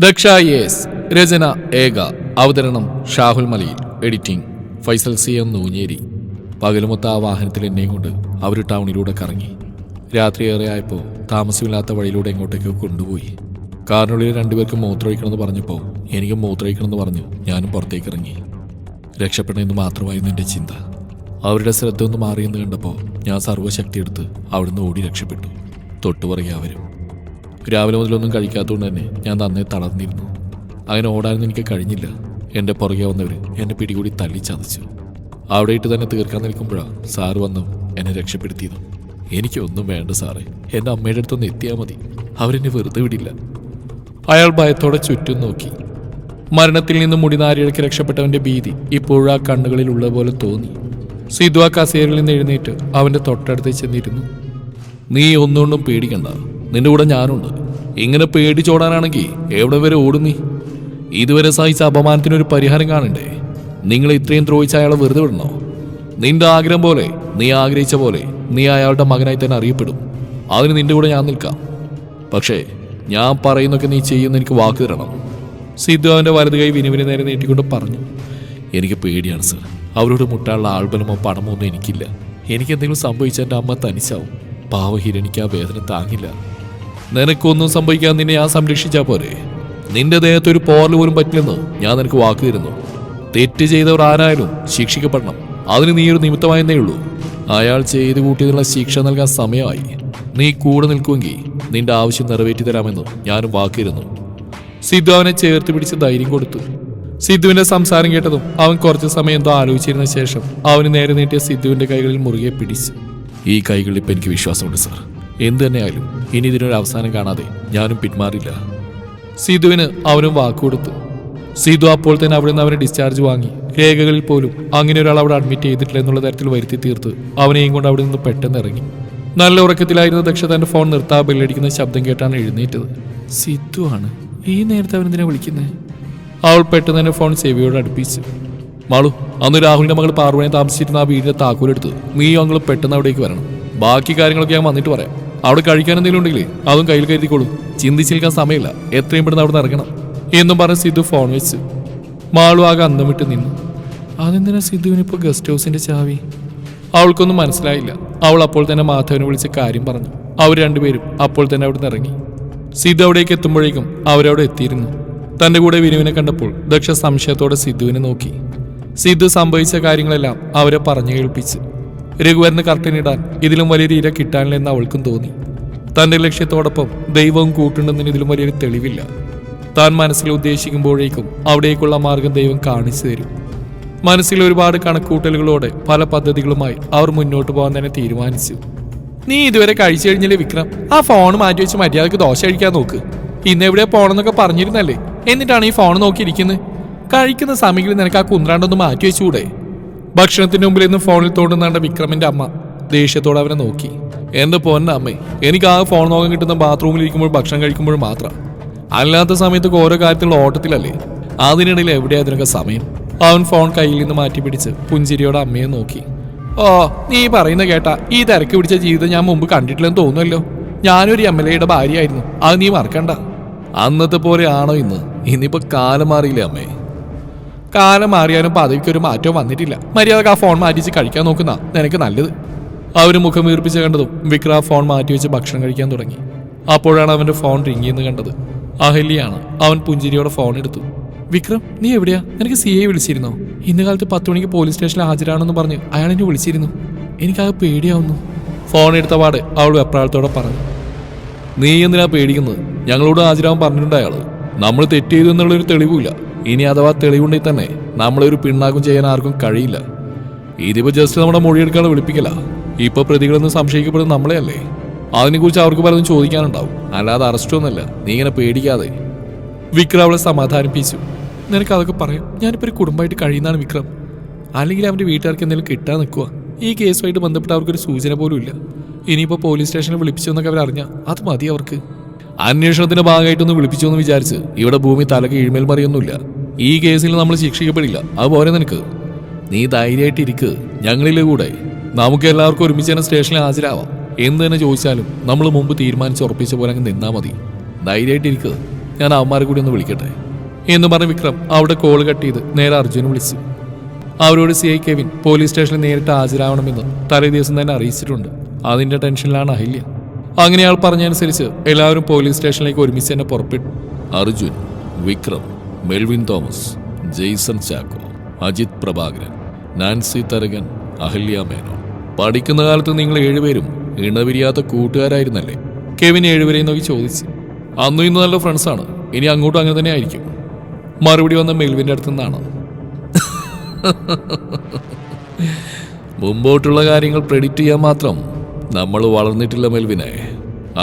Daksha S രചന ഏക അവതരണം Shahul Malayil editing Faisal C M Noonjeri. പകലുമൊത്ത ആ വാഹനത്തിൽ എന്നെയും കൊണ്ട് അവർ ടൗണിലൂടെ കറങ്ങി. രാത്രി ഏറെ ആയപ്പോൾ താമസമില്ലാത്ത വഴിയിലൂടെ എങ്ങോട്ടേക്കോ കൊണ്ടുപോയി. കാറിനുള്ളിൽ രണ്ടുപേർക്കും മൂത്രമൊഴിക്കണമെന്ന് പറഞ്ഞപ്പോൾ എനിക്കും മൂത്രമൊഴിക്കണമെന്ന് പറഞ്ഞു ഞാനും പുറത്തേക്ക് ഇറങ്ങി. രക്ഷപ്പെടണമെന്ന് മാത്രമായിരുന്നു എന്റെ ചിന്ത. അവരുടെ ശ്രദ്ധ ഒന്ന് മാറിയെന്ന് കണ്ടപ്പോൾ ഞാൻ സർവശക്തി എടുത്ത് അവിടുന്ന് ഓടി രക്ഷപ്പെട്ടു. തൊട്ടുപറയാവരും രാവിലെ മുതലൊന്നും കഴിക്കാത്തതുകൊണ്ട് തന്നെ ഞാൻ നന്നേ തളർന്നിരുന്നു. അങ്ങനെ ഓടാനൊന്നും എനിക്ക് കഴിഞ്ഞില്ല. എന്റെ പുറകെ വന്നവർ എന്നെ പിടികൂടി തല്ലി ചതച്ചു. അവിടെ ഇട്ട് തന്നെ തീർക്കാൻ നിൽക്കുമ്പോഴാണ് സാറ് വന്നു എന്നെ രക്ഷപ്പെടുത്തിയത്. എനിക്കൊന്നും വേണ്ട സാറേ. എന്റെ അമ്മയുടെ അടുത്തൊന്ന് എത്തിയാൽ മതി. അവരെന്നെ വെറുതെ വിടില്ല. അയാൾ ഭയത്തോടെ ചുറ്റും നോക്കി. മരണത്തിൽ നിന്ന് മുടിനാരിഴയ്ക്ക് രക്ഷപ്പെട്ടവന്റെ ഭീതി ഇപ്പോഴും ആ കണ്ണുകളിൽ ഉള്ള പോലെ തോന്നി. സിധു ആ കസേരയിൽ നിന്ന് എഴുന്നേറ്റ് അവന്റെ തൊട്ടടുത്ത് ചെന്നിരുന്നു. നീ ഒന്നുകൊണ്ടും പേടിക്കണ്ട. നിന്റെ കൂടെ ഞാനുണ്ട്. ഇങ്ങനെ പേടിച്ചോടാനാണെങ്കിൽ എവിടെ വരെ ഓടും നീ? ഇതുവരെ സഹിച്ച അപമാനത്തിനൊരു പരിഹാരം കാണണ്ടേ? നിങ്ങൾ ഇത്രയും ദ്രോഹിച്ച അയാളെ വെറുതെ വിടണോ? നിന്റെ ആഗ്രഹം പോലെ നീ ആഗ്രഹിച്ച പോലെ നീ അയാളുടെ മകനായി തന്നെ അറിയപ്പെടും. അതിന് നിന്റെ കൂടെ ഞാൻ നിൽക്കാം. പക്ഷേ ഞാൻ പറയുന്നൊക്കെ നീ ചെയ്യുന്ന എനിക്ക് വാക്ക് തരണം. സിദ്ധു അവന്റെ വലത് കൈ വിനുവിന് നേരെ നീട്ടിക്കൊണ്ട് പറഞ്ഞു. എനിക്ക് പേടിയാണ് സർ. അവരോട് മുട്ടാനുള്ള ആൾബലമോ പണമോ ഒന്നും എനിക്കില്ല. എനിക്ക് എന്തെങ്കിലും സംഭവിച്ചാൽ എന്റെ അമ്മ തനിച്ചാവും. പാവ ഹിരണിക്ക് ആ വേദന താങ്ങില്ല. നിനക്കൊന്നും സംഭവിക്കാൻ നിന്നെ ഞാൻ സംരക്ഷിച്ചാൽ പോരെ. നിന്റെ ദേഹത്ത് ഒരു പോറൽ പോലും പറ്റില്ലെന്ന് ഞാൻ നിനക്ക് വാക്ക് തരുന്നു. തെറ്റ് ചെയ്തവർ ആരായാലും ശിക്ഷിക്കപ്പെടണം. അതിന് നീ ഒരു നിമിത്തമായെന്നേ ഉള്ളൂ. അയാൾ ചെയ്തു കൂട്ടിയതിനുള്ള ശിക്ഷ നൽകാൻ സമയമായി. നീ കൂടെ നിൽക്കുമെങ്കിൽ നിന്റെ ആവശ്യം നിറവേറ്റി തരാമെന്ന് ഞാനും വാക്കിരുന്നു സിദ്ധു അവനെ ചേർത്ത് പിടിച്ച് ധൈര്യം കൊടുത്തു. സിദ്ധുവിന്റെ സംസാരം കേട്ടതും അവൻ കുറച്ച് സമയം എന്തോ ആലോചിച്ചിരുന്ന ശേഷം അവന് നേരെ നീട്ടിയ സിദ്ധുവിന്റെ കൈകളിൽ മുറുകെ പിടിച്ചു. ഈ കൈകളിൽ ഇപ്പം എനിക്ക് വിശ്വാസമുണ്ട് സാർ. എന്തു തന്നെയായാലും ഇനി ഇതിനൊരു അവസാനം കാണാതെ ഞാനും പിന്മാറില്ല. സിധുവിന് അവനും വാക്കുകൊടുത്തു സീതു അപ്പോൾ തന്നെ അവിടെ നിന്ന് അവനെ ഡിസ്ചാർജ് വാങ്ങി. രേഖകളിൽ പോലും അങ്ങനെ ഒരാൾ അവിടെ അഡ്മിറ്റ് ചെയ്തിട്ടില്ല എന്നുള്ള തരത്തിൽ വരുത്തി തീർത്ത് അവനെയും കൊണ്ട് അവിടെ നിന്ന് പെട്ടെന്ന് ഇറങ്ങി. നല്ല ഉറക്കത്തിലായിരുന്ന ദക്ഷ തന്റെ ഫോൺ നിർത്താ ബെല്ലടിക്കുന്ന ശബ്ദം കേട്ടാണ് എഴുന്നേറ്റത്. സിദ്ധു ആണ്. ഈ നേരത്തെ അവനെന്തിനാ വിളിക്കുന്നത് അവൾ പെട്ടെന്ന് തന്നെ ഫോൺ സേവിയോട് അടുപ്പിച്ചു. മാളു അന്ന് രാഹുലിന്റെ മകൾ പാർവണി താമസിച്ചിരുന്ന ആ വീടിന്റെ താക്കോലെടുത്ത് നീ അങ്ങൾ പെട്ടെന്ന് അവിടേക്ക് വരണം. ബാക്കി കാര്യങ്ങളൊക്കെ ഞാൻ വന്നിട്ട് പറയാം. അവിടെ കഴിക്കാൻ എന്തെങ്കിലും ഉണ്ടെങ്കിലേ അതും കയ്യിൽ കരുതിക്കോളൂ. ചിന്തിച്ചിരിക്കാൻ സമയമില്ല. എത്രയും പെട്ടെന്ന് അവിടെ ഇറങ്ങണം. എന്നും പറഞ്ഞ് സിദ്ധു ഫോൺ വെച്ച്. മാളു ആകെ അന്തം വിട്ട് നിന്നു. അതെന്തിനാ സിദ്ധുവിന് ഇപ്പോൾ ഗസ്റ്റ് ഹൗസിന്റെ ചാവി? അവൾക്കൊന്നും മനസ്സിലായില്ല. അവൾ അപ്പോൾ തന്നെ മാധവനെ വിളിച്ച് കാര്യം പറഞ്ഞു. അവർ രണ്ടുപേരും അപ്പോൾ തന്നെ അവിടെ നിന്ന് ഇറങ്ങി. സിദ്ധു അവിടേക്ക് എത്തുമ്പോഴേക്കും അവരവിടെ എത്തിയിരുന്നു. തന്റെ കൂടെ വിനുവിനെ കണ്ടപ്പോൾ ദക്ഷ സംശയത്തോടെ സിദ്ധുവിനെ നോക്കി. സിദ്ധു സംഭവിച്ച കാര്യങ്ങളെല്ലാം അവരെ പറഞ്ഞു കേൾപ്പിച്ച്. രഘുവരന് കർട്ടനിടാൻ ഇതിലും വലിയൊരു ഇര കിട്ടാനില്ലെന്ന് അവൾക്കും തോന്നി. തന്റെ ലക്ഷ്യത്തോടൊപ്പം ദൈവവും കൂട്ടുണ്ടെന്നതിന് ഇതിലും വലിയൊരു തെളിവില്ല. താൻ മനസ്സിൽ ഉദ്ദേശിക്കുമ്പോഴേക്കും അവിടേക്കുള്ള മാർഗം ദൈവം കാണിച്ചു തരും. മനസ്സിൽ ഒരുപാട് കണക്കൂട്ടലുകളോടെ പല പദ്ധതികളുമായി അവർ മുന്നോട്ട് പോകാൻ തന്നെ തീരുമാനിച്ചു. നീ ഇതുവരെ കഴിച്ചു കഴിഞ്ഞില്ലേ വിക്രം? ആ ഫോൺ മാറ്റി വെച്ച് മര്യാദയ്ക്ക് ദോശ കഴിക്കാൻ നോക്ക്. ഇന്ന് എവിടെ പോണെന്നൊക്കെ പറഞ്ഞിരുന്നല്ലേ? എന്നിട്ടാണ് ഈ ഫോൺ നോക്കിയിരിക്കുന്നത് കഴിക്കുന്ന സമയങ്ങളിൽ നിനക്ക് ആ കുന്ത്രാണ്ടൊന്ന് മാറ്റി വെച്ചുകൂടെ? ഭക്ഷണത്തിന് മുമ്പിൽ നിന്ന് ഫോണിൽ തോണ്ടുന്നാണ്ട് വിക്രമിന്റെ അമ്മ. ദേഷ്യത്തോടെ അവനെ നോക്കി. എന്റെ പൊന്ന അമ്മേ എനിക്ക് ആ ഫോൺ നോക്കാൻ കിട്ടുന്ന ബാത്റൂമിൽ ഇരിക്കുമ്പോൾ ഭക്ഷണം കഴിക്കുമ്പോൾ മാത്രം. അല്ലാത്ത സമയത്തൊക്കെ ഓരോ കാര്യത്തിലുള്ള ഓട്ടത്തിലല്ലേ? അതിനിടയിൽ എവിടെയാ ഇതിനൊക്കെ സമയം? അവൻ ഫോൺ കയ്യിൽ നിന്ന് മാറ്റി പിടിച്ച് പുഞ്ചിരിയോടെ അമ്മയെ നോക്കി. ഓ നീ പറയുന്ന കേട്ടാ ഈ തിരക്ക് പിടിച്ച ജീവിതം ഞാൻ മുമ്പ് കണ്ടിട്ടില്ലെന്ന് തോന്നുമല്ലോ ഞാനൊരു എം എൽ എയുടെ ഭാര്യയായിരുന്നു. അത് നീ മറക്കണ്ട. അന്നത്തെ പോലെ ആണോ ഇന്ന്? ഇന്നിപ്പോ കാലം മാറിയില്ലേ അമ്മേ? കാലം മാറിയാലും പദവിക്ക് ഒരു മാറ്റവും വന്നിട്ടില്ല. മര്യാദയ്ക്ക് ആ ഫോൺ മാറ്റിച്ച് കഴിക്കാൻ നോക്കുന്ന നിനക്ക് നല്ലത്. അവർ മുഖം വീർപ്പിച്ച് കണ്ടതും വിക്ര ഫോൺ മാറ്റി വെച്ച് ഭക്ഷണം കഴിക്കാൻ തുടങ്ങി. അപ്പോഴാണ് അവന്റെ ഫോൺ റിങ് ചെയ്യുന്നത് കണ്ടത്. അഹല്യാണ് അവൻ പുഞ്ചിരിയോടെ ഫോൺ എടുത്തു. വിക്രം നീ എവിടെയാ? നിനക്ക് സി ഐ വിളിച്ചിരുന്നോ? ഇന്ന് കാലത്ത് പത്ത് മണിക്ക് പോലീസ് സ്റ്റേഷനിൽ ഹാജരാണെന്ന് പറഞ്ഞ് അയാൾ എന്നെ വിളിച്ചിരുന്നു. എനിക്കത് പേടിയാവുന്നു. ഫോൺ എടുത്ത പാട് അവൾ വെപ്രാളത്തോടെ പറഞ്ഞു. നീ എന്തിനാ പേടിക്കുന്നത്? ഞങ്ങളോട് ഹാജരാവാൻ പറഞ്ഞിട്ടുണ്ട് അയാൾ നമ്മൾ തെറ്റ് ചെയ്തു എന്നുള്ളൊരു തെളിവില്ല ഇനി അഥവാ തെളിവുണ്ടെങ്കിൽ തന്നെ നമ്മളൊരു പിണ്ണാക്കും ചെയ്യാൻ ആർക്കും കഴിയില്ല. ഇതിപ്പോ ജസ്റ്റ് നമ്മുടെ മൊഴിയെടുക്കാതെ വിളിപ്പിക്കല. ഇപ്പൊ പ്രതികളെന്ന് സംശയിക്കപ്പെടുന്നത് നമ്മളെ അല്ലേ അതിനെക്കുറിച്ച് അവർക്ക് പലതും ചോദിക്കാനുണ്ടാവും. അല്ലാതെ അറസ്റ്റൊന്നുമല്ല നീ ഇങ്ങനെ പേടിക്കാതെ. വിക്രം അവളെ സമാധാനിപ്പിച്ചു. നിനക്ക് അതൊക്കെ പറയാം. ഞാനിപ്പോ ഒരു കുടുംബമായിട്ട് കഴിയുന്നതാണ് വിക്രം. അല്ലെങ്കിൽ അവന്റെ വീട്ടുകാർക്ക് എന്തെങ്കിലും കിട്ടാൻ നിൽക്കുക ഈ കേസുമായിട്ട് ബന്ധപ്പെട്ട് അവർക്കൊരു സൂചന പോലും ഇല്ല. ഇനിയിപ്പോ പോലീസ് സ്റ്റേഷനിൽ വിളിപ്പിച്ചു എന്നൊക്കെ അവരറിഞ്ഞ അത് മതി അവർക്ക്. അന്വേഷണത്തിന്റെ ഭാഗമായിട്ടൊന്ന് വിളിപ്പിച്ചു എന്ന് വിചാരിച്ച് ഇവിടെ ഭൂമി തലക്ക് ഇഴിമേൽ മറിയൊന്നുമില്ല. ഈ കേസിൽ നമ്മൾ ശിക്ഷിക്കപ്പെടില്ല. അത് പോരെ നിനക്ക്. നീ ധൈര്യമായിട്ടിരിക്ക് ഞങ്ങളിലെ കൂടെ. നമുക്ക് എല്ലാവർക്കും ഒരുമിച്ച് തന്നെ സ്റ്റേഷനിൽ ഹാജരാവാം. എന്ന് തന്നെ ചോദിച്ചാലും നമ്മൾ മുമ്പ് തീരുമാനിച്ച് ഉറപ്പിച്ച പോലെ അങ്ങ് നിന്നാ മതി. ധൈര്യമായിട്ടിരിക്കുക ഞാൻ അവന്മാരെ കൂടി ഒന്ന് വിളിക്കട്ടെ. എന്ന് പറഞ്ഞ് വിക്രം അവിടെ കോൾ കട്ട് ചെയ്ത് നേരെ അർജുനെ വിളിച്ചു. അവരോട് സി ഐ കെവിൻ പോലീസ് സ്റ്റേഷനിൽ നേരിട്ട് ഹാജരാവണമെന്ന് തലേ ദിവസം തന്നെ അറിയിച്ചിട്ടുണ്ട്. അതിന്റെ ടെൻഷനിലാണ് അഹില്യ. അങ്ങനെയാൾ പറഞ്ഞനുസരിച്ച് എല്ലാവരും പോലീസ് സ്റ്റേഷനിലേക്ക് ഒരുമിച്ച് തന്നെ പുറപ്പെട്ടു. Arjun Vikram Melvin Thomas Jason Chacko Ajith Prabhakaran Nancy Tharakan Ahalya Menon പഠിക്കുന്ന കാലത്ത് നിങ്ങൾ ഏഴുപേരും ഇണപിരിയാത്ത കൂട്ടുകാരായിരുന്നല്ലേ? കെവിൻ ഏഴുപേരെയും നോക്കി ചോദിച്ചു. അന്നും ഇന്ന് നല്ല ഫ്രണ്ട്സാണ് ഇനി അങ്ങോട്ടും അങ്ങനെ തന്നെ ആയിരിക്കും. മറുപടി വന്ന മെൽവിന്റെ അടുത്തു നിന്നാണ്? മുമ്പോട്ടുള്ള കാര്യങ്ങൾ പ്രെഡിക്റ്റ് ചെയ്യാൻ മാത്രം നമ്മൾ വളർന്നിട്ടില്ല മെൽവിനെ.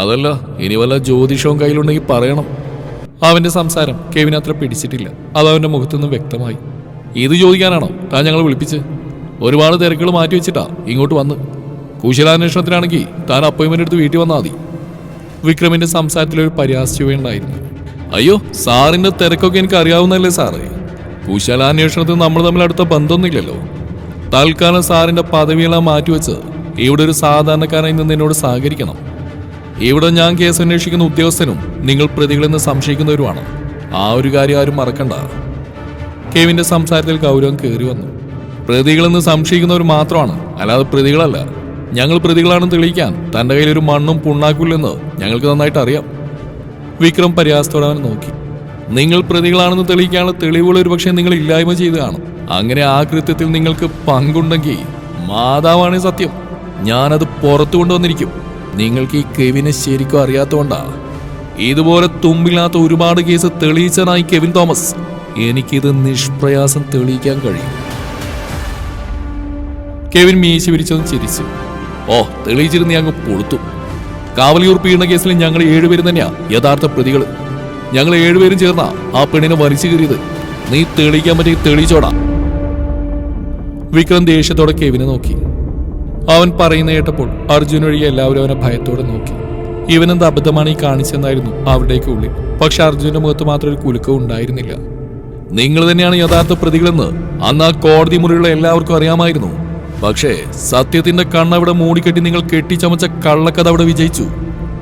അതല്ല ഇനി വല്ല ജ്യോതിഷവും കയ്യിലുണ്ടെങ്കിൽ പറയണം. അവന്റെ സംസാരം കെവിൻ അത്ര പിടിച്ചിട്ടില്ല. അത് അവന്റെ മുഖത്തുനിന്നും വ്യക്തമായി. ഇത് ചോദിക്കാനാണോ? താൻ ഞങ്ങൾ വിളിപ്പിച്ച്. ഒരുപാട് തിരക്കുകൾ മാറ്റി വെച്ചിട്ടാ ഇങ്ങോട്ട് വന്ന്. കുശലാന്വേഷണത്തിനാണെങ്കിൽ താൻ അപ്പോയിൻമെന്റ് എടുത്ത് വീട്ടിൽ വന്നാൽ മതി. വിക്രമിന്റെ സംസാരത്തിലൊരു പരിഹാസ്യവുണ്ടായിരുന്നു അയ്യോ സാറിന്റെ തിരക്കൊക്കെ എനിക്ക് അറിയാവുന്നല്ലേ സാറേ. കുശലാന്വേഷണത്തിൽ നമ്മൾ തമ്മിൽ അടുത്ത ബന്ധമൊന്നുമില്ലല്ലോ. തൽക്കാലം സാറിന്റെ പദവിയെല്ലാം മാറ്റിവെച്ച് ഇവിടെ ഒരു സാധാരണക്കാരനായി നിന്ന് എന്നോട് സഹകരിക്കണം. ഇവിടെ ഞാൻ കേസ് അന്വേഷിക്കുന്ന ഉദ്യോഗസ്ഥനും നിങ്ങൾ പ്രതികളെന്ന് സംശയിക്കുന്നവരുമാണ്. ആ ഒരു കാര്യം ആരും മറക്കണ്ട. കെവിന്റെ സംസാരത്തിൽ ഗൗരവം കയറി വന്നു. പ്രതികളെന്ന് സംശയിക്കുന്നവർ മാത്രമാണ് അല്ലാതെ പ്രതികളല്ല. ഞങ്ങൾ പ്രതികളാണെന്ന് തെളിയിക്കാൻ തന്റെ കയ്യിൽ ഒരു മണ്ണും പുണ്ണാക്കില്ലെന്ന് ഞങ്ങൾക്ക് നന്നായിട്ട് അറിയാം. വിക്രം പര്യാസത്തോടെ അവനെ നോക്കി. നിങ്ങൾ പ്രതികളാണെന്ന് തെളിയിക്കാനുള്ള തെളിവുകൾ ഒരുപക്ഷെ നിങ്ങൾ ഇല്ലായ്മ ചെയ്ത് കാണും അങ്ങനെ ആ കൃത്യത്തിൽ നിങ്ങൾക്ക് പങ്കുണ്ടെങ്കിൽ മാതാവാണ് സത്യം. ഞാനത് പുറത്തു കൊണ്ടുവന്നിരിക്കും നിങ്ങൾക്ക് ഈ കെവിനെ ശരിക്കും അറിയാത്തതുകൊണ്ടാ. ഇതുപോലെ തുമ്പില്ലാത്ത ഒരുപാട് കേസ് തെളിയിച്ചതായി കെവിൻ തോമസ്. എനിക്കിത് നിഷ്പ്രയാസം തെളിയിക്കാൻ കഴിയും. കെവിൻ മീശ വിരിച്ചതും ചിരിച്ചു. ഓ തെളിയിച്ചിരുന്ന് ഞങ്ങൾ പൊളുത്തു. കാവലിയൂർ പീഡന കേസിൽ ഞങ്ങൾ ഏഴുപേരും തന്നെയാ യഥാർത്ഥ പ്രതികൾ ഞങ്ങൾ ഏഴുപേരും ചേർന്നാ ആ പെണ്ണിനെ വലിച്ചു കയറിയത് നീ തെളിയിക്കാൻ പറ്റി തെളിയിച്ചോടാ. വിക്രം ദേഷ്യത്തോടെ കെവിനെ നോക്കി. അവൻ പറയുന്ന കേട്ടപ്പോൾ അർജുൻ ഒഴികെ എല്ലാവരും അവനെ ഭയത്തോടെ നോക്കി. ഇവനെന്ത് അബദ്ധമാണ് ഈ കാണിച്ചെന്നായിരുന്നു അവരുടെയൊക്കെ ഉള്ളിൽ. പക്ഷെ അർജുന്റെ മുഖത്ത് മാത്രം ഒരു കുലുക്കവും ഉണ്ടായിരുന്നില്ല. നിങ്ങൾ തന്നെയാണ് യഥാർത്ഥ പ്രതികളെന്ന് അന്ന് ആ കോടതി മുറിയുള്ള എല്ലാവർക്കും അറിയാമായിരുന്നു. പക്ഷേ സത്യത്തിന്റെ കണ്ണവിടെ മൂടിക്കെട്ടി നിങ്ങൾ കെട്ടിച്ചമച്ച കള്ളക്കഥ അവിടെ വിജയിച്ചു.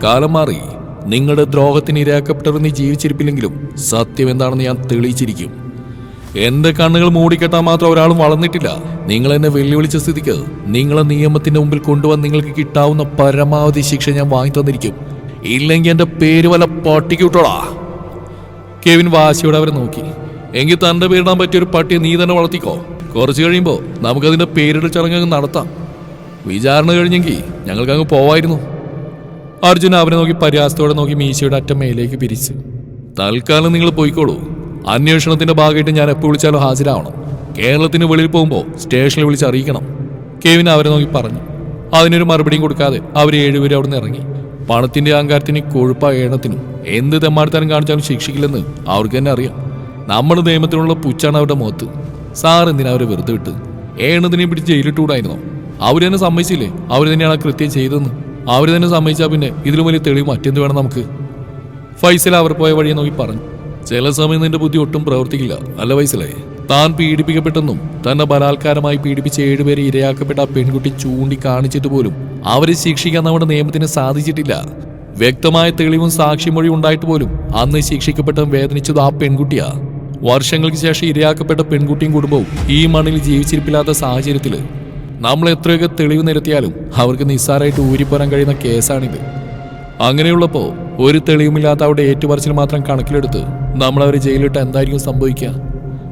കാലം മാറി. നിങ്ങളുടെ ദ്രോഹത്തിന് ഇരയാക്കപ്പെട്ടവർ നീ ജീവിച്ചിരിപ്പില്ലെങ്കിലും സത്യം എന്താണെന്ന് ഞാൻ തെളിയിച്ചിരിക്കും. എന്റെ കണ്ണുകൾ മൂടിക്കെട്ടാൻ മാത്രം ഒരാളും വളർന്നിട്ടില്ല. നിങ്ങൾ എന്നെ വെല്ലുവിളിച്ച സ്ഥിതിക്ക് നിങ്ങളെ നിയമത്തിന്റെ മുമ്പിൽ കൊണ്ടുവന്ന് നിങ്ങൾക്ക് കിട്ടാവുന്ന പരമാവധി ശിക്ഷ ഞാൻ വാങ്ങി തന്നിരിക്കും. ഇല്ലെങ്കിൽ എന്റെ പേര് വല്ല പട്ടിക്ക് വിട്ടോടാ കെവിൻ വാശിയോടെ അവരെ നോക്കി. എങ്കിൽ തന്റെ പേരിടാൻ പറ്റിയ ഒരു പട്ടിയെ നീ തന്നെ വളർത്തിക്കോ. കുറച്ച് കഴിയുമ്പോൾ നമുക്കതിന്റെ പേരിടൽ ചടങ്ങ് നടത്താം. വിചാരണ കഴിഞ്ഞെങ്കിൽ ഞങ്ങൾക്ക് അങ്ങ് പോവായിരുന്നു. അർജുൻ അവനെ നോക്കി പരിഹാസത്തോടെ നോക്കി മീശയുടെ അറ്റം മേലേക്ക് പിരിച്ചു. തൽക്കാലം നിങ്ങൾ പോയിക്കോളൂ. അന്വേഷണത്തിന്റെ ഭാഗമായിട്ട് ഞാൻ എപ്പോൾ വിളിച്ചാലും ഹാജരാവണം. കേരളത്തിന് വെളിയിൽ പോകുമ്പോൾ സ്റ്റേഷനിൽ വിളിച്ച് അറിയിക്കണം. കെവിൻ അവരെ നോക്കി പറഞ്ഞു. അതിനൊരു മറുപടിയും കൊടുക്കാതെ അവർ ഏഴുപേരും അവിടെ നിന്ന് ഇറങ്ങി. പണത്തിന്റെ അഹങ്കാരത്തിന് കൊഴുപ്പ ഏണത്തിനും എന്ത് തെമ്മാടിത്തരം കാണിച്ചാലും ശിക്ഷിക്കില്ലെന്ന് അവർക്ക് തന്നെ അറിയാം. നമ്മൾ നിയമത്തിനുള്ള പുച്ചാണ് അവരുടെ മുഖത്ത്. സാർ എന്തിനാ അവരെ വെറുതെ വിട്ട്? ഏണത്തിനെ പിടിച്ച് ജയിലിട്ടൂടായിരുന്നോ അവർ തന്നെ സമ്മതിച്ചില്ലേ? അവർ തന്നെയാണ് ആ കൃത്യം ചെയ്തതെന്ന്? അവർ തന്നെ സമ്മതിച്ചാൽ പിന്നെ ഇതിലും വലിയ തെളിവ് മറ്റെന്ത് വേണം നമുക്ക്? ഫൈസൽ അവർ പോയ വഴിയെ നോക്കി പറഞ്ഞു. ചില സമയം നിന്റെ ബുദ്ധി ഒട്ടും പ്രവർത്തിക്കില്ല. അല്ല വയസ്സിലായി താൻ പീഡിപ്പിക്കപ്പെട്ടെന്നും തന്നെ ബലാത്കാരമായി പീഡിപ്പിച്ച ഏഴുപേരെ ഇരയാക്കപ്പെട്ട ആ പെൺകുട്ടി ചൂണ്ടി കാണിച്ചിട്ട് പോലും അവരെ ശിക്ഷിക്കാൻ നമ്മുടെ നിയമത്തിന് സാധിച്ചിട്ടില്ല. വ്യക്തമായ തെളിവും സാക്ഷിമൊഴിയും ഉണ്ടായിട്ട് പോലും അന്ന് ശിക്ഷിക്കപ്പെട്ട വേദനിച്ചത് ആ പെൺകുട്ടിയാ. വർഷങ്ങൾക്ക് ശേഷം ഇരയാക്കപ്പെട്ട പെൺകുട്ടിയും കുടുംബവും ഈ മണ്ണിൽ ജീവിച്ചിരിപ്പില്ലാത്ത സാഹചര്യത്തിൽ നമ്മൾ എത്രയൊക്കെ തെളിവ് നിരത്തിയാലും അവർക്ക് നിസ്സാരമായിട്ട് ഊരിപ്പോരാൻ കഴിയുന്ന കേസാണിത്. അങ്ങനെയുള്ളപ്പോൾ ഒരു തെളിവുമില്ലാത്ത അവിടെ ഏറ്റുപറച്ചിൽ മാത്രം കണക്കിലെടുത്ത് നമ്മൾ അവരെ ജയിലിട്ട് എന്തായിരിക്കും സംഭവിക്കുക?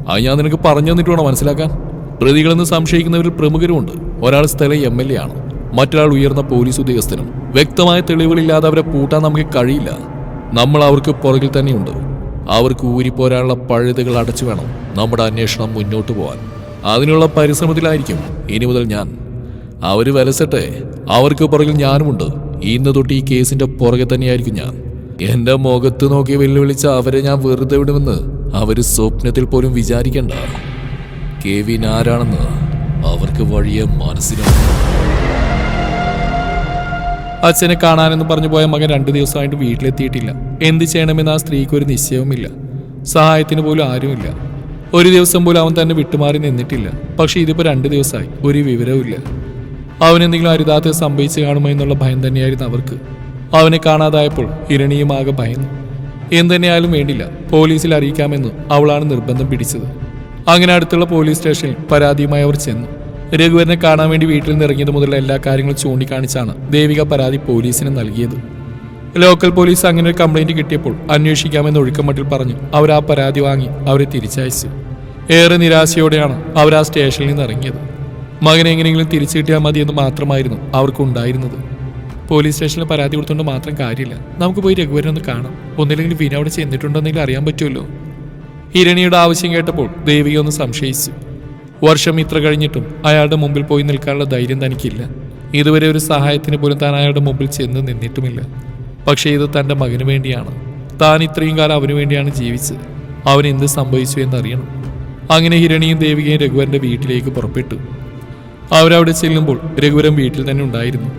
അത് ഞാൻ നിനക്ക് പറഞ്ഞു തന്നിട്ട് വേണം മനസ്സിലാക്കാൻ? പ്രതികളെന്ന് സംശയിക്കുന്നവരിൽ പ്രമുഖരുമുണ്ട്. ഒരാൾ സ്ഥല എം എൽ എ ആണ്. മറ്റൊരാൾ ഉയർന്ന പോലീസ് ഉദ്യോഗസ്ഥനും. വ്യക്തമായ തെളിവുകളില്ലാതെ അവരെ പൂട്ടാൻ നമുക്ക് കഴിയില്ല. നമ്മൾ അവർക്ക് പുറകിൽ തന്നെയുണ്ട്. അവർക്ക് ഊരിപ്പോരാനുള്ള പഴുതുകൾ അടച്ചു വേണം നമ്മുടെ അന്വേഷണം മുന്നോട്ട് പോകാൻ അതിനുള്ള പരിശ്രമത്തിലായിരിക്കും ഇനി മുതൽ ഞാൻ. അവർ വലസട്ടെ. അവർക്ക് പുറകിൽ ഞാനുമുണ്ട്. ഇന്ന് തൊട്ട് ഈ കേസിന്റെ പുറകെ തന്നെയായിരിക്കും ഞാൻ. എന്റെ മുഖത്ത് നോക്കി വെല്ലുവിളിച്ച അവരെ ഞാൻ വെറുതെ വിടുമെന്ന് അവർ സ്വപ്നത്തിൽ പോലും വിചാരിക്കണ്ട. കെവിൻ ആരാണെന്ന് അവർക്ക് വഴിയെ മനസ്സിലാവും. അച്ഛനെ കാണാനെന്ന് പറഞ്ഞു പോയ മകൻ രണ്ടു ദിവസമായിട്ട് വീട്ടിലെത്തിയിട്ടില്ല. എന്ത് ചെയ്യണമെന്ന് ആ സ്ത്രീക്ക് ഒരു നിശ്ചയവുമില്ല. സഹായത്തിന് പോലും ആരുമില്ല. ഒരു ദിവസം പോലും അവൻ തന്നെ വിട്ടുമാറി നിന്നിട്ടില്ല. പക്ഷെ ഇതിപ്പോ രണ്ട് ദിവസമായി. ഒരു വിവരവുമില്ല. അവൻ എന്തെങ്കിലും അരുതാത്ത സംഭവിച്ചു കാണുമോ എന്നുള്ള ഭയം തന്നെയായിരുന്നു അവർക്ക്. അവനെ കാണാതായപ്പോൾ ഇരണിയും ആകെ ഭയന്നു. എന്തുതന്നെയായാലും വേണ്ടില്ല പോലീസിൽ അറിയിക്കാമെന്ന് അവളാണ് നിർബന്ധം പിടിച്ചത്. അങ്ങനെ അടുത്തുള്ള പോലീസ് സ്റ്റേഷനിൽ പരാതിയുമായി അവർ ചെന്നു. രഘുവരനെ കാണാൻ വേണ്ടി വീട്ടിൽ നിന്ന് ഇറങ്ങിയത് മുതലുള്ള എല്ലാ കാര്യങ്ങളും ചൂണ്ടിക്കാണിച്ചാണ് ദേവിക പരാതി പോലീസിന് നൽകിയത്. ലോക്കൽ പോലീസ് അങ്ങനെ ഒരു കംപ്ലൈന്റ് കിട്ടിയപ്പോൾ അന്വേഷിക്കാമെന്ന് ഒഴുക്കമട്ടിൽ പറഞ്ഞു അവർ ആ പരാതി വാങ്ങി അവരെ തിരിച്ചയച്ചു. ഏറെ നിരാശയോടെയാണ് അവർ ആ സ്റ്റേഷനിൽ നിന്ന് ഇറങ്ങിയത്. മകനെ എങ്ങനെയെങ്കിലും തിരിച്ചു കിട്ടിയാൽ മതി എന്ന് മാത്രമായിരുന്നു അവർക്കുണ്ടായിരുന്നത്. പോലീസ് സ്റ്റേഷനിൽ പരാതി കൊടുത്തുകൊണ്ട് മാത്രം കാര്യമില്ല. നമുക്ക് പോയി രഘുവരനെ ഒന്ന് കാണാം. ഒന്നില്ലെങ്കിൽ വിന അവിടെ ചെന്നിട്ടുണ്ടോന്നെങ്കിലും അറിയാൻ പറ്റുമല്ലോ. ഹിരണിയുടെ ആവശ്യം കേട്ടപ്പോൾ ദേവിക ഒന്ന് സംശയിച്ചു. വർഷം ഇത്ര കഴിഞ്ഞിട്ടും അയാളുടെ മുമ്പിൽ പോയി നിൽക്കാനുള്ള ധൈര്യം തനിക്കില്ല. ഇതുവരെ ഒരു സഹായത്തിന് പോലും താൻ അയാളുടെ മുമ്പിൽ ചെന്ന് നിന്നിട്ടുമില്ല. പക്ഷേ ഇത് തന്റെ മകന് വേണ്ടിയാണ്. താൻ ഇത്രയും കാലം അവന് വേണ്ടിയാണ് ജീവിച്ചത്. അവൻ എന്ത് സംഭവിച്ചു എന്നറിയണം. അങ്ങനെ ഹിരണിയും ദേവികയും രഘുവരന്റെ വീട്ടിലേക്ക് പുറപ്പെട്ടു. അവരവിടെ ചെല്ലുമ്പോൾ രഘുവരൻ വീട്ടിൽ തന്നെ ഉണ്ടായിരുന്നു.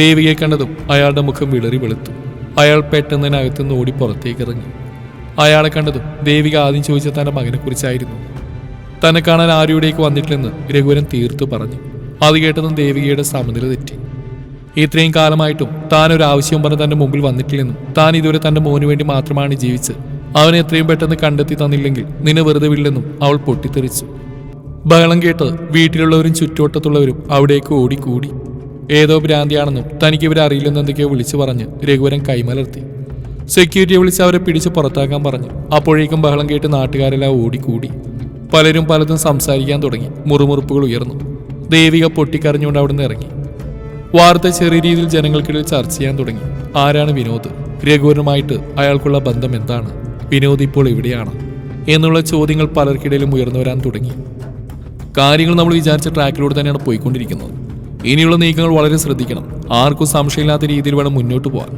ദേവികയെ കണ്ടതും അയാളുടെ മുഖം വിളറി വെളുത്തു. അയാൾ പെട്ടെന്നതിനകത്തുനിന്ന് തന്നെ ഓടി പുറത്തേക്ക് ഇറങ്ങി. അയാളെ കണ്ടതും ദേവിക ആദ്യം ചോദിച്ച തന്റെ മകനെക്കുറിച്ചായിരുന്നു തന്നെ കാണാൻ ആരുടേക്ക് വന്നിട്ടില്ലെന്ന് രഘുവരൻ തീർത്തു പറഞ്ഞു. അത് കേട്ടതും ദേവികയുടെ സമനില തെറ്റി. ഇത്രയും കാലമായിട്ടും താൻ ഒരു ആവശ്യം പറഞ്ഞ് തന്റെ മുമ്പിൽ വന്നിട്ടില്ലെന്നും താൻ ഇതുവരെ തന്റെ മോന് വേണ്ടി മാത്രമാണ് ജീവിച്ച്. അവനെ എത്രയും പെട്ടെന്ന് കണ്ടെത്തി തന്നില്ലെങ്കിൽ നിന്നെ വെറുതെ വില്ലെന്നും അവൾ പൊട്ടിത്തെറിച്ചു. ബഹളം കേട്ട് വീട്ടിലുള്ളവരും ചുറ്റുവട്ടത്തുള്ളവരും അവിടേക്ക് ഓടിക്കൂടി. ഏതോ ഭ്രാന്തിയാണെന്നും തനിക്ക് ഇവരെ അറിയില്ലെന്ന് എന്തൊക്കെയോ വിളിച്ചു പറഞ്ഞ് രഘുവരൻ കൈമലർത്തി. സെക്യൂരിറ്റിയെ വിളിച്ച് അവരെ പിടിച്ച് പുറത്താക്കാൻ പറഞ്ഞു അപ്പോഴേക്കും ബഹളം കേട്ട് നാട്ടുകാരെല്ലാം ഓടിക്കൂടി. പലരും പലതും സംസാരിക്കാൻ തുടങ്ങി. മുറുമുറുപ്പുകൾ ഉയർന്നു. ദേവിക പൊട്ടിക്കരഞ്ഞുകൊണ്ട് അവിടുന്ന് ഇറങ്ങി. വാർത്ത ചെറിയ രീതിയിൽ ജനങ്ങൾക്കിടയിൽ ചർച്ച ചെയ്യാൻ തുടങ്ങി. ആരാണ് വിനോദ്? രഘുവരനുമായിട്ട് അയാൾക്കുള്ള ബന്ധം എന്താണ്? വിനോദ് ഇപ്പോൾ എവിടെയാണ്? എന്നുള്ള ചോദ്യങ്ങൾ പലർക്കിടയിലും ഉയർന്നു വരാൻ തുടങ്ങി. കാര്യങ്ങൾ നമ്മൾ വിചാരിച്ച ട്രാക്കിലൂടെ തന്നെയാണ് പോയിക്കൊണ്ടിരിക്കുന്നത്. ഇനിയുള്ള നീക്കങ്ങൾ വളരെ ശ്രദ്ധിക്കണം. ആർക്കും സംശയമില്ലാത്ത രീതിയിൽ വേണം മുന്നോട്ട് പോകാൻ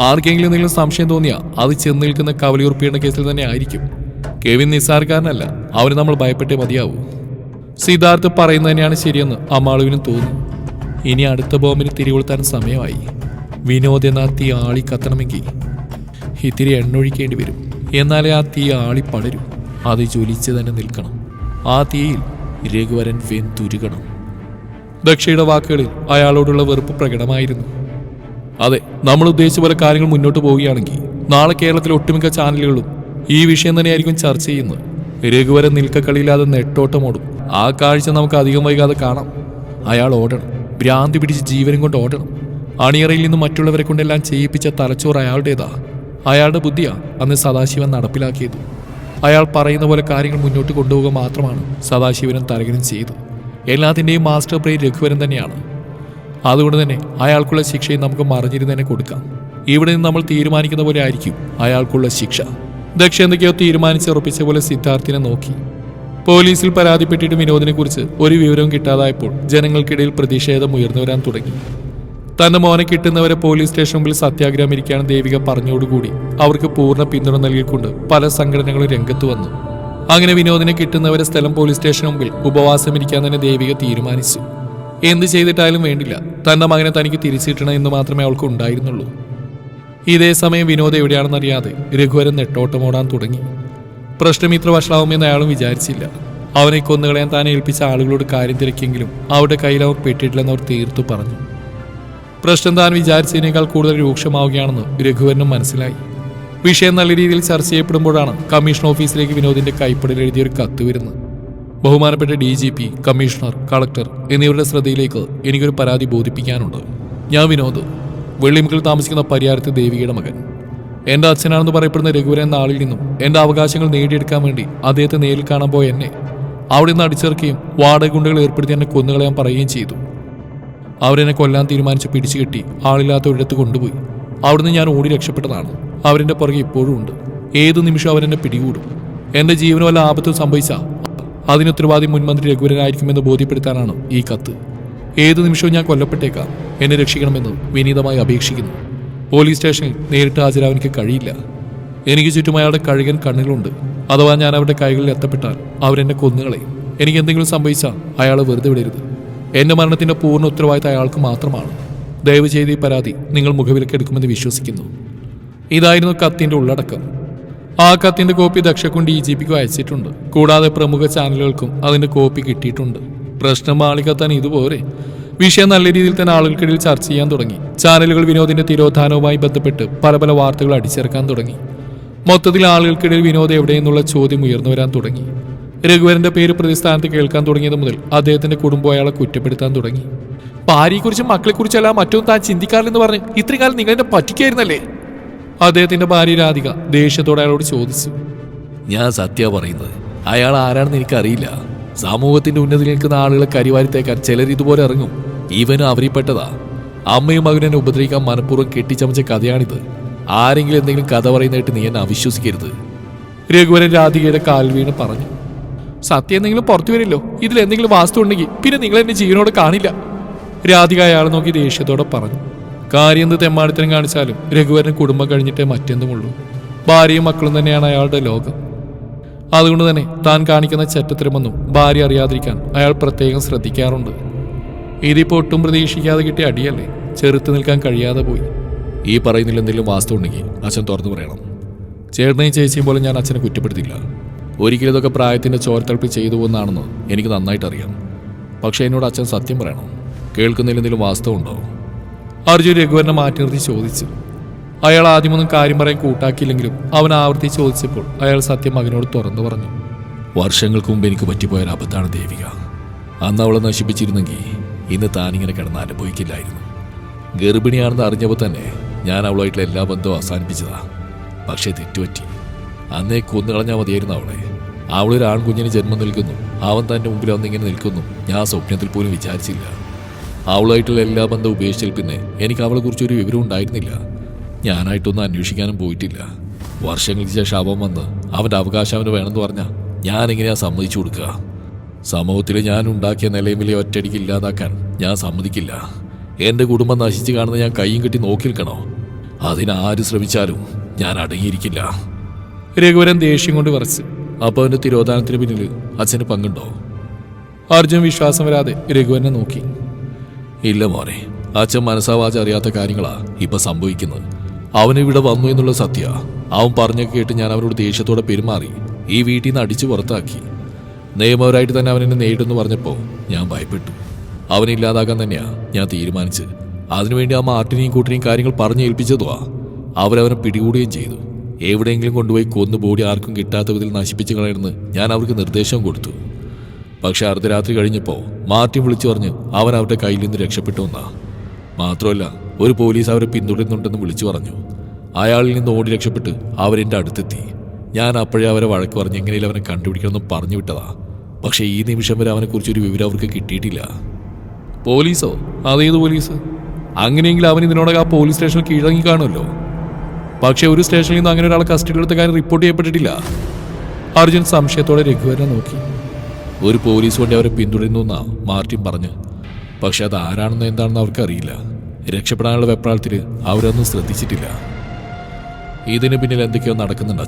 ആർക്കെങ്കിലും എന്തെങ്കിലും സംശയം തോന്നിയാൽ അത് ചെന്ന് നിൽക്കുന്ന കവലിയുറപ്പിയുടെ കേസിൽ തന്നെ ആയിരിക്കും. കെവിൻ നിസ്സാരക്കാരനല്ല അവന് നമ്മൾ ഭയപ്പെട്ടേ മതിയാവൂ. സിദ്ധാർത്ഥ് പറയുന്നത് തന്നെയാണ് ശരിയെന്ന് അമ്മാളുവിനും തോന്നി. ഇനി അടുത്ത ബോംബിന് തിരികൊളുത്താൻ സമയമായി. വിനോദ് എന്ന തീ ആളി കത്തണമെങ്കിൽ ഇത്തിരി എണ്ണൊഴിക്കേണ്ടി വരും. എന്നാലേ ആ തീ ആളി പടരും. അത് ജ്വലിച്ച് തന്നെ നിൽക്കണം. ആ തീയിൽ രഘുവരൻ വെന്തുരുകണം. ദക്ഷയുടെ വാക്കുകളിൽ അയാളോടുള്ള വെറുപ്പ് പ്രകടമായിരുന്നു. അതെ നമ്മൾ ഉദ്ദേശിച്ച പോലെ കാര്യങ്ങൾ മുന്നോട്ട് പോവുകയാണെങ്കിൽ നാളെ കേരളത്തിലെ ഒട്ടുമിക്ക ചാനലുകളും ഈ വിഷയം തന്നെയായിരിക്കും ചർച്ച ചെയ്യുന്നത്. രഘുവരെ നിൽക്കക്കളിയില്ലാതെ നെട്ടോട്ടമോടും. ആ കാഴ്ച നമുക്ക് അധികം വൈകാതെ കാണാം. അയാൾ ഓടണം. ഭ്രാന്തി പിടിച്ച് ജീവനും കൊണ്ട് ഓടണം. അണിയറയിൽ നിന്ന് മറ്റുള്ളവരെ കൊണ്ടെല്ലാം ചെയ്യിപ്പിച്ച തലച്ചോറ് അയാളുടേതാ. അയാളുടെ ബുദ്ധിയാ അന്ന് സദാശിവൻ നടപ്പിലാക്കിയത്. അയാൾ പറയുന്ന പോലെ കാര്യങ്ങൾ മുന്നോട്ട് കൊണ്ടുപോകുക മാത്രമാണ് സദാശിവനും തരകനും ചെയ്തത്. എല്ലാത്തിന്റെയും മാസ്റ്റർ ബ്രെയിൻ രഘുവരൻ തന്നെയാണ്. അതുകൊണ്ട് തന്നെ അയാൾക്കുള്ള ശിക്ഷയും നമുക്ക് മറിഞ്ഞിരുന്ന് തന്നെ കൊടുക്കാം. ഇവിടെ നിന്ന് നമ്മൾ തീരുമാനിക്കുന്ന പോലെ ആയിരിക്കും അയാൾക്കുള്ള ശിക്ഷ. ദക്ഷ എന്തൊക്കെയോ തീരുമാനിച്ചുറപ്പിച്ച പോലെ സിദ്ധാർത്ഥിനെ നോക്കി. പോലീസിൽ പരാതിപ്പെട്ടിട്ട് വിനോദിനെ കുറിച്ച് ഒരു വിവരവും കിട്ടാതായപ്പോൾ ജനങ്ങൾക്കിടയിൽ പ്രതിഷേധം ഉയർന്നു വരാൻ തുടങ്ങി. തന്റെ മോനെ കിട്ടുന്നവരെ പോലീസ് സ്റ്റേഷൻ മുമ്പിൽ സത്യാഗ്രഹം ഇരിക്കാൻ ദേവിക പറഞ്ഞോടുകൂടി അവർക്ക് പൂർണ പിന്തുണ നൽകിക്കൊണ്ട് പല സംഘടനകളും രംഗത്ത് വന്നു. അങ്ങനെ വിനോദിനെ കിട്ടുന്നവരെ സ്ഥലം പോലീസ് സ്റ്റേഷൻ മുമ്പിൽ ഉപവാസമിരിക്കാൻ തന്നെ ദേവിക തീരുമാനിച്ചു. എന്ത് ചെയ്തിട്ടായാലും വേണ്ടില്ല. തന്റെ മകനെ തനിക്ക് തിരിച്ചിട്ടണം എന്ന് മാത്രമേ അവൾക്ക് ഉണ്ടായിരുന്നുള്ളൂ. ഇതേ സമയം വിനോദ് എവിടെയാണെന്നറിയാതെ രഘുവരൻ നെട്ടോട്ടമോടാൻ തുടങ്ങി. പ്രശ്നം ഇത്ര വഷളാവുമെന്ന് അയാളും വിചാരിച്ചില്ല. അവനെ കൊന്നുകളയാൻ താൻ ഏൽപ്പിച്ച ആളുകളോട് കാര്യം തിരക്കിയെങ്കിലും അവരുടെ കയ്യിൽ അവർ പെട്ടിട്ടില്ലെന്ന് അവർ തീർത്തു പറഞ്ഞു. പ്രശ്നം താൻ വിചാരിച്ചതിനേക്കാൾ കൂടുതൽ രൂക്ഷമാവുകയാണെന്ന് രഘുവരനും മനസ്സിലായി. വിഷയം നല്ല രീതിയിൽ ചർച്ച ചെയ്യപ്പെടുമ്പോഴാണ് കമ്മീഷൻ ഓഫീസിലേക്ക് വിനോദിന്റെ കൈപ്പടിൽ എഴുതിയ ഒരു കത്ത് വരുന്നത്. ബഹുമാനപ്പെട്ട D G P commissioner collector എന്നിവരുടെ ശ്രദ്ധയിലേക്ക് എനിക്കൊരു പരാതി ബോധിപ്പിക്കാനുണ്ട്. ഞാൻ വിനോദ് വെള്ളിമുക്കിൽ താമസിക്കുന്ന പരിയാരത്തെ ദേവിയുടെ മകൻ. എന്റെ അച്ഛനാണെന്ന് പറയപ്പെടുന്ന രഘുവരൻ എന്ന ആളിൽ നിന്നും എന്റെ അവകാശങ്ങൾ നേടിയെടുക്കാൻ വേണ്ടി അദ്ദേഹത്തെ നേരിൽ കാണാൻ പോയ എന്നെ അവിടെ നിന്ന് അടിച്ചിറക്കുകയും വാടക ഗുണ്ടകൾ ഏർപ്പെടുത്തി എന്നെ കൊന്നുകളയാൻ പറയുകയും ചെയ്തു. അവരെന്നെ കൊല്ലാൻ തീരുമാനിച്ച് പിടിച്ചു കെട്ടി ആളില്ലാത്ത ഒരിടത്ത് കൊണ്ടുപോയി. അവിടുന്ന് ഞാൻ ഓടി രക്ഷപ്പെട്ടതാണ്. അവരെന്റെ പുറകെ ഇപ്പോഴും ഉണ്ട്. ഏതു നിമിഷം അവരെന്നെ പിടികൂടും. എന്റെ ജീവന് വല്ല ആപത്തും സംഭവിച്ച അതിന് ഉത്തരവാദി മുൻമന്ത്രി രഘുവരനായിരിക്കുമെന്ന് ബോധ്യപ്പെടുത്താനാണ് ഈ കത്ത്. ഏതു നിമിഷവും ഞാൻ കൊല്ലപ്പെട്ടേക്കാം. എന്നെ രക്ഷിക്കണമെന്ന് വിനീതമായി അപേക്ഷിക്കുന്നു. പോലീസ് സ്റ്റേഷനിൽ നേരിട്ട് ഹാജരാവാൻ കഴിയില്ല. എനിക്ക് ചുറ്റും അയാളുടെ കഴുകൻ കണ്ണുകളുണ്ട്. അഥവാ ഞാൻ അവരുടെ കൈകളിൽ എത്തപ്പെട്ടാൽ അവരെന്നെ കൊന്നുകളയും. എനിക്ക് എന്തെങ്കിലും സംഭവിച്ചാൽ അയാൾ വെറുതെ വിടരുത്. എന്റെ മരണത്തിന്റെ പൂർണ ഉത്തരവാദിത്തം അയാൾക്ക് മാത്രമാണ്. ദയവ് ചെയ്ത് ഈ പരാതി നിങ്ങൾ മുഖവിലക്കെടുക്കുമെന്ന് വിശ്വസിക്കുന്നു. ഇതായിരുന്നു കത്തിന്റെ ഉള്ളടക്കം. ആ കത്തിന്റെ കോപ്പി ദക്ഷക്കും ഡി ജി പിക്കും അയച്ചിട്ടുണ്ട്. കൂടാതെ പ്രമുഖ ചാനലുകൾക്കും അതിന്റെ കോപ്പി കിട്ടിയിട്ടുണ്ട്. പ്രശ്നം മാളികത്താൻ ഇതുപോലെ. വിഷയം നല്ല രീതിയിൽ തന്നെ ആളുകൾക്കിടയിൽ ചർച്ച ചെയ്യാൻ തുടങ്ങി. ചാനലുകൾ വിനോദിന്റെ തിരോധാനവുമായി ബന്ധപ്പെട്ട് പല പല വാർത്തകൾ അടിച്ചിറക്കാൻ തുടങ്ങി. മൊത്തത്തിൽ ആളുകൾക്കിടയിൽ വിനോദ് എവിടെയെന്നുള്ള ചോദ്യം ഉയർന്നു വരാൻ തുടങ്ങി. രഘുവരന്റെ പേര് പ്രതിസ്ഥാനത്ത് കേൾക്കാൻ തുടങ്ങിയത് മുതൽ അദ്ദേഹത്തിന്റെ കുടുംബം അയാളെ കുറ്റപ്പെടുത്താൻ തുടങ്ങി. ഭാര്യയെക്കുറിച്ചും മക്കളെക്കുറിച്ചല്ല മറ്റൊന്നും താൻ ചിന്തിക്കാറില്ലെന്ന് പറഞ്ഞ് ഇത്രയും കാലം നിങ്ങളെന്നെ പറ്റിക്കായിരുന്നല്ലേ? അദ്ദേഹത്തിന്റെ ഭാര്യ രാധിക ദേഷ്യത്തോടെ അയാളോട് ചോദിച്ചു. ഞാൻ സത്യ പറയുന്നത്. അയാൾ ആരാണെന്ന് എനിക്കറിയില്ല. സമൂഹത്തിന്റെ ഉന്നതി നിൽക്കുന്ന ആളുകളെ കരിവാരിത്തേക്കാൻ ചിലർ ഇതുപോലെ ഇറങ്ങും. ഇവനും അവരിൽപ്പെട്ടതാ. അമ്മയും മകനെ ഉപദ്രവിക്കാൻ മനഃപൂർവം കെട്ടിച്ചമച്ച കഥയാണിത്. ആരെങ്കിലും എന്തെങ്കിലും കഥ പറയുന്നതായിട്ട് നീ എന്നെ അവിശ്വസിക്കരുത്. രഘുവരൻ രാധികയുടെ കാൽ വീണ് പറഞ്ഞു. സത്യം എന്തെങ്കിലും പുറത്തു വരില്ലോ ഇതിൽ എന്തെങ്കിലും വാസ്തു ഉണ്ടെങ്കിൽ പിന്നെ നിങ്ങൾ എന്നെ ജീവനോട് കാണില്ല. രാധിക അയാളെ നോക്കി ദേഷ്യത്തോടെ പറഞ്ഞു. കാര്യം എന്ത് തെമ്മാടിത്തരം കാണിച്ചാലും രഘുവരന് കുടുംബം കഴിഞ്ഞിട്ടേ മറ്റെന്തുമുള്ളൂ. ഭാര്യയും മക്കളും തന്നെയാണ് അയാളുടെ ലോകം. അതുകൊണ്ട് തന്നെ താൻ കാണിക്കുന്ന ചെറ്റത്തരമൊന്നും ഭാര്യ അറിയാതിരിക്കാൻ അയാൾ പ്രത്യേകം ശ്രദ്ധിക്കാറുണ്ട്. ഇതിപ്പോൾ ഒട്ടും പ്രതീക്ഷിക്കാതെ കിട്ടിയ അടിയല്ലേ? ചെറുത്ത് നിൽക്കാൻ കഴിയാതെ പോയി. ഈ പറയുന്നതിൽ എന്തെങ്കിലും വാസ്തു ഉണ്ടെങ്കിൽ അച്ഛൻ തുറന്നു പറയണം. ചേട്ടനെയും ചേച്ചിയും പോലും ഞാൻ അച്ഛനെ കുറ്റപ്പെടുത്തില്ല ഒരിക്കലും ഇതൊക്കെ പ്രായത്തിന്റെ ചോരത്തളപ്പിൽ ചെയ്തു പോകുന്നതാണെന്ന് എനിക്ക് നന്നായിട്ട് അറിയാം പക്ഷേ എന്നോട് അച്ഛൻ സത്യം പറയണം. കേൾക്കുന്നതിൽ എന്തെങ്കിലും വാസ്തവമുണ്ടോ അർജുൻ രഘുവരനെ മാറ്റി നിർത്തി ചോദിച്ചു. അയാൾ ആദ്യമൊന്നും കാര്യം പറയാൻ കൂട്ടാക്കിയില്ലെങ്കിലും അവൻ ആവർത്തി ചോദിച്ചപ്പോൾ അയാൾ സത്യം മകനോട് തുറന്നു പറഞ്ഞു. വർഷങ്ങൾക്ക് മുമ്പ് എനിക്ക് പറ്റിപ്പോയ ഒരു അബദ്ധമാണ് ദേവിക. അന്ന് അവളെ നശിപ്പിച്ചിരുന്നെങ്കിൽ ഇന്ന് താനിങ്ങനെ കിടന്ന് അനുഭവിക്കില്ലായിരുന്നു. ഗർഭിണിയാണെന്ന് അറിഞ്ഞപ്പോൾ തന്നെ ഞാൻ അവളുമായിട്ടുള്ള എല്ലാ ബന്ധവും അവസാനിപ്പിച്ചതാ. പക്ഷേ തെറ്റുപറ്റി. അന്നേ കൊന്നുകളഞ്ഞാൽ മതിയായിരുന്നു അവളെ. അവളൊരു ആൺകുഞ്ഞിന് ജന്മം നൽകുന്നു. അവൻ തന്റെ മുമ്പിൽ വന്നിങ്ങനെ നിൽക്കുന്നു. ഞാൻ സ്വപ്നത്തിൽ പോലും വിചാരിച്ചില്ല. അവളുമായിട്ടുള്ള എല്ലാ ബന്ധവും ഉപേക്ഷിച്ചാൽ പിന്നെ എനിക്ക് അവളെക്കുറിച്ച് ഒരു വിവരം ഉണ്ടായിരുന്നില്ല. ഞാനായിട്ടൊന്നും അന്വേഷിക്കാനും പോയിട്ടില്ല. വർഷങ്ങൾക്ക് ശേഷം അവൻ വന്ന് അവന്റെ അവകാശം അവന് വേണമെന്ന് പറഞ്ഞാൽ ഞാനെങ്ങനെയാ സമ്മതിച്ചു കൊടുക്കുക? സമൂഹത്തിൽ ഞാൻ ഉണ്ടാക്കിയ നിലയും വലിയ ഒറ്റയടിക്ക് ഇല്ലാതാക്കാൻ ഞാൻ സമ്മതിക്കില്ല. എന്റെ കുടുംബം നശിച്ചു കാണുന്ന ഞാൻ കൈയും കെട്ടി നോക്കി നിൽക്കണോ? അതിനാര് ശ്രമിച്ചാലും ഞാൻ അടങ്ങിയിരിക്കില്ല. രഘുവരൻ ദേഷ്യം കൊണ്ട് വരച്ച് അപ്പോൾ അവന്റെ തിരോധാനത്തിന് പിന്നിൽ അച്ഛന് പങ്കുണ്ടോ? അർജുൻ വിശ്വാസം വരാതെ രഘുവരനെ നോക്കി. ഇല്ല മോനെ അച്ഛൻ മനസ്സാവാച അറിയാത്ത കാര്യങ്ങളാ ഇപ്പൊ സംഭവിക്കുന്നത്. അവൻ ഇവിടെ വന്നു എന്നുള്ള സത്യ. അവൻ പറഞ്ഞ കേട്ട് ഞാൻ അവരോട് ദേഷ്യത്തോടെ പെരുമാറി. ഈ വീട്ടിൽ നിന്ന് അടിച്ചു പുറത്താക്കി. നിയമപരമായിട്ട് തന്നെ അവൻ എന്നെ നേരിടുന്നു പറഞ്ഞപ്പോൾ ഞാൻ ഭയപ്പെട്ടു. അവനെ ഇല്ലാതാക്കാൻ തന്നെയാ ഞാൻ തീരുമാനിച്ചത് അതിനുവേണ്ടി ആ മാർട്ടിനെയും കൂട്ടിനെയും കാര്യങ്ങൾ പറഞ്ഞു ഏൽപ്പിച്ചതുവാ. അവരവനെ പിടികൂടുകയും ചെയ്തു. എവിടെയെങ്കിലും കൊണ്ടുപോയി കൊന്നു ബോഡി ആർക്കും കിട്ടാത്ത വിധത്തിൽ നശിപ്പിച്ച് കളയണമെന്ന് ഞാൻ അവർക്ക് നിർദ്ദേശം കൊടുത്തു. പക്ഷെ അർദ്ധരാത്രി കഴിഞ്ഞപ്പോൾ മാർട്ടിൻ വിളിച്ചു പറഞ്ഞ് അവൻ അവരുടെ കയ്യിൽ നിന്ന് രക്ഷപ്പെട്ടു എന്നാ. മാത്രമല്ല ഒരു പോലീസ് അവരെ പിന്തുടരുന്നുണ്ടെന്ന് വിളിച്ചു പറഞ്ഞു. അയാളിൽ നിന്ന് ഓടി രക്ഷപ്പെട്ട് അവരെന്റെ അടുത്തെത്തി. ഞാൻ അപ്പോഴേ അവരെ വഴക്ക് പറഞ്ഞ് എങ്ങനെയും അവനെ കണ്ടുപിടിക്കണമെന്ന് പറഞ്ഞു വിട്ടതാ. പക്ഷേ ഈ നിമിഷം വരെ അവനെക്കുറിച്ച് ഒരു വിവരം അവർക്ക് കിട്ടിയിട്ടില്ല. പോലീസോ? അതേത് പോലീസ്? അങ്ങനെയെങ്കിൽ അവൻ ഇതിനോടൊക്കെ ആ പോലീസ് സ്റ്റേഷനിൽ കീഴടങ്ങി കാണുമല്ലോ. പക്ഷെ ഒരു സ്റ്റേഷനിൽ നിന്ന് അങ്ങനെ ഒരാളെ കസ്റ്റഡി എടുത്ത കാര്യം റിപ്പോർട്ട് ചെയ്യപ്പെട്ടിട്ടില്ല. അർജുൻ സംശയത്തോടെ രഘുവരനെ നോക്കി. ഒരു പോലീസ് വണ്ടി അവരെ പിന്തുടരുന്നു എന്നാ മാർട്ടിൻ പറഞ്ഞു. പക്ഷെ അത് ആരാണെന്ന് എന്താണെന്ന് അവർക്കറിയില്ല. രക്ഷപ്പെടാനുള്ള വെപ്രാളത്തിൽ അവരൊന്നും ശ്രദ്ധിച്ചിട്ടില്ല. ഇതിന് പിന്നിൽ എന്തൊക്കെയോ നടക്കുന്നുണ്ട്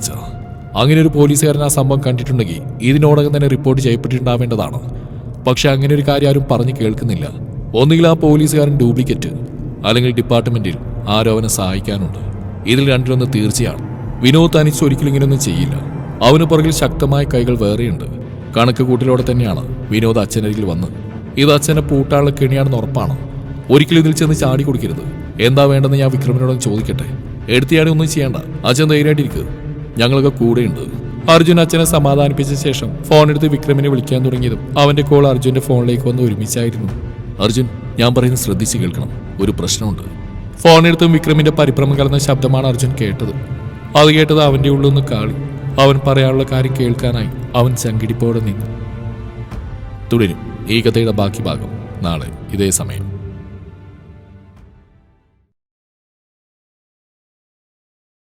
അങ്ങനെ ഒരു പോലീസുകാരൻ ആ സംഭവം കണ്ടിട്ടുണ്ടെങ്കിൽ ഇതിനോടകം തന്നെ റിപ്പോർട്ട് ചെയ്യപ്പെട്ടിട്ടുണ്ടാവേണ്ടതാണ്. പക്ഷെ അങ്ങനെ ഒരു കാര്യം ആരും പറഞ്ഞു കേൾക്കുന്നില്ല. ഒന്നുകിൽ ആ പോലീസുകാരൻ ഡ്യൂപ്ലിക്കേറ്റ് അല്ലെങ്കിൽ ഡിപ്പാർട്ട്മെന്റിൽ ആരോ അവനെ സഹായിക്കാനുണ്ട്. ഇതിൽ രണ്ടിലൊന്ന് തീർച്ചയാണ്. വിനോദ് തനിച്ച് ഒരിക്കലും ഇങ്ങനെയൊന്നും ചെയ്യില്ല. അവന് പുറകിൽ ശക്തമായ കൈകൾ വേറെയുണ്ട്. കണക്ക് കൂട്ടിലൂടെ തന്നെയാണ് വിനോദ് അച്ഛനരികിൽ വന്ന്. ഇത് അച്ഛനെ പൂട്ടാനുള്ള കെണിയാണെന്ന് ഉറപ്പാണ്. ഒരിക്കലും ഇതിൽ ചെന്ന് ചാടി കൊടുക്കരുത്. എന്താ വേണ്ടെന്ന് ഞാൻ വിക്രമിനോടൊന്ന് ചോദിക്കട്ടെ? എടുത്തിയാടി ഒന്നും ചെയ്യേണ്ട. അച്ഛൻ ധൈര്യമായിട്ടിരിക്കുക ഞങ്ങളൊക്കെ കൂടെയുണ്ട്. അർജുൻ അച്ഛനെ സമാധാനിപ്പിച്ച ശേഷം ഫോൺ എടുത്ത് വിക്രമിനെ വിളിക്കാൻ തുടങ്ങിയതും അവന്റെ കോൾ അർജുന്റെ ഫോണിലേക്ക് വന്ന് ഒരുമിച്ചായിരുന്നു. അർജുൻ ഞാൻ പറയുന്നത് ശ്രദ്ധിച്ച് കേൾക്കണം. ഒരു പ്രശ്നമുണ്ട്. ഫോണെടുത്തും വിക്രമിന്റെ പരിഭ്രമം കലർന്ന ശബ്ദമാണ് അർജുൻ കേട്ടത്. അത് കേട്ടത് അവന്റെ ഉള്ളിൽ നിന്ന് കാളി. അവൻ പറയാനുള്ള കാര്യം കേൾക്കാനായി അവൻ ചങ്കിടിപ്പോടെ നിന്നു. തുടരും. ഈ കഥയുടെ ബാക്കി ഭാഗം നാളെ ഇതേ സമയം.